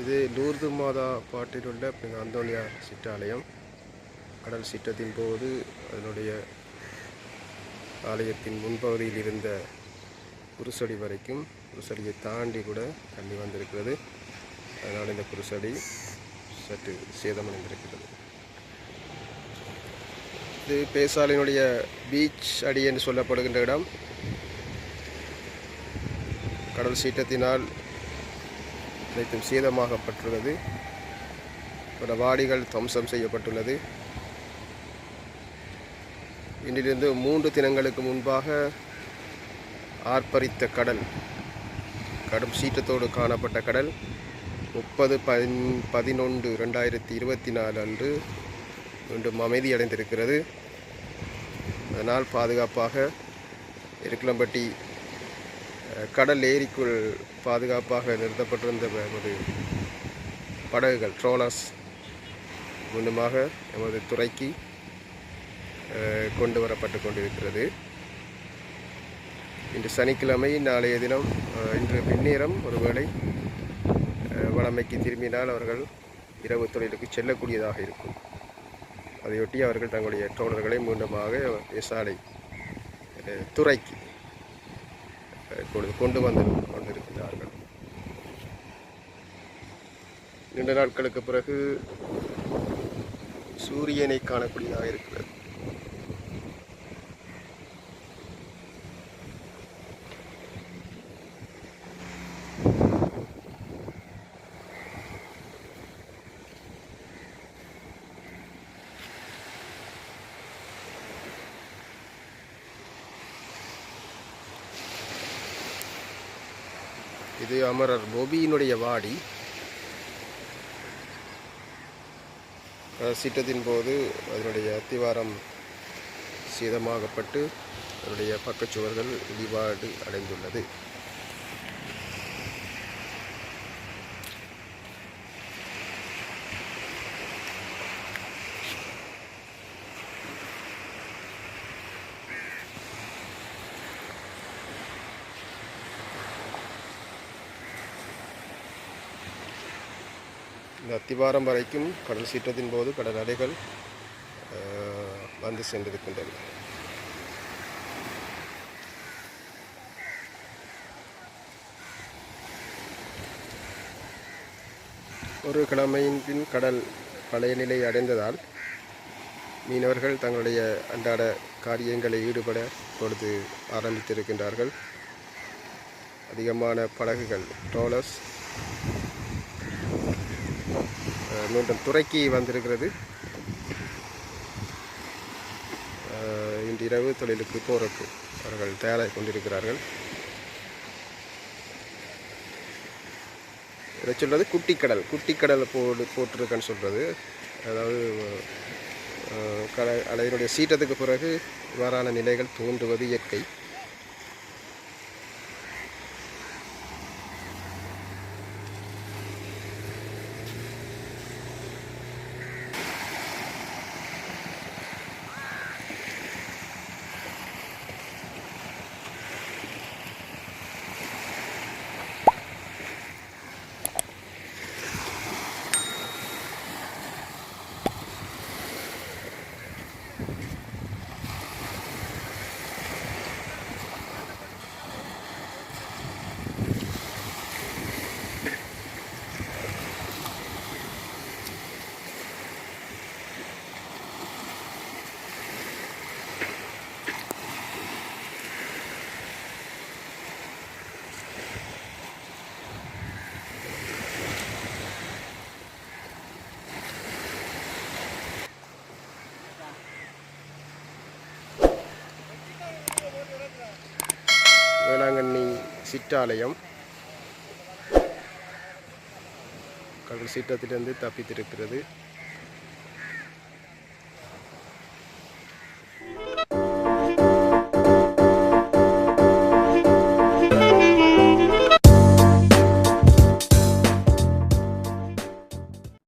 இது லூர்து மாதா பாட்டில் உள்ள அந்தோனியார் சிற்றாலயம். கடல் சீற்றத்தின் போது அதனுடைய ஆலயத்தின் முன்பகுதியில் இருந்த குருசடி வரைக்கும் குருசடியை தாண்டி கூட தண்ணி வந்திருக்கிறது. அதனால் இந்த குருசடி சற்று சேதமடைந்திருக்கிறது. இது பேசாலினுடைய பீச் அடி என்று சொல்லப்படுகின்ற இடம். கடல் சீற்றத்தினால் அனைத்தும் சேதமாகப்பட்டுள்ளது. பல வாடிகள் துவம்சம் செய்யப்பட்டுள்ளது. இன்றிலிருந்து மூன்று தினங்களுக்கு முன்பாக ஆர்ப்பரித்த கடல் கடும் சீற்றத்தோடு காணப்பட்ட கடல் முப்பது பதின் பதினொன்று ரெண்டாயிரத்தி இருபத்தி நாலு அன்று மீண்டும் அமைதியடைந்திருக்கிறது. அதனால் பாதுகாப்பாக இருக்கலம்பட்டி கடல் ஏரிக்குள் பாதுகாப்பாக நிறுத்தப்பட்டிருந்த எமது படகுகள் ட்ரோலர்ஸ் முன்னமாக எமது துறைக்கு கொண்டு வரப்பட்டு கொண்டிருக்கிறது. இன்று சனிக்கிழமை நாளைய தினம் இன்று பின்னேரம் ஒருவேளை வளமைக்கு திரும்பினால் அவர்கள் இரவு தொழிலுக்கு செல்லக்கூடியதாக இருக்கும். அதையொட்டி அவர்கள் தங்களுடைய ட்ரோலர்களை மீண்டுமாக சாலை துறைக்கு கொண்டு கொண்டு வந்து கொண்டிருக்கிறார்கள். நீண்ட நாட்களுக்கு பிறகு சூரியனை காணக்கூடியதாக இருக்கிறது. இது அமரர் பொபியினுடைய வாடி. சீட்டத்தின் சீற்றத்தின் போது அதனுடைய அத்திவாரம் சேதமாகப்பட்டு அதனுடைய பக்கச்சுவர்கள் இடிபாடு அடைந்துள்ளது. இந்த அத்திவாரம் வரைக்கும் கடல் சீற்றத்தின் போது கடல் அலைகள் வந்து சென்றிருக்கின்றன. ஒரு கிழமையின் பின் கடல் பழைய நிலை அடைந்ததால் மீனவர்கள் தங்களுடைய அன்றாட காரியங்களில் ஈடுபட பொழுது ஆரம்பித்திருக்கின்றார்கள். அதிகமான படகுகள் ட்ரோலர்ஸ் மீண்டும் துறைக்கு வந்திருக்கிறது. இன்றிரவு தொழிலுக்கு போருக்கு அவர்கள் தயாராக கொண்டிருக்கிறார்கள். இதை சொல்கிறது குட்டிக்கடல் குட்டிக்கடல் போடு போட்டிருக்கேன்னு சொல்கிறது அதாவது கடல் கட அலையினுடைய சீற்றத்துக்கு பிறகு இவ்வாறான நிலைகள் தோன்றுவது இயற்கை. சிற்றாலயம். கடல் சீற்றத்திலிருந்து தப்பித்திருக்கிறது.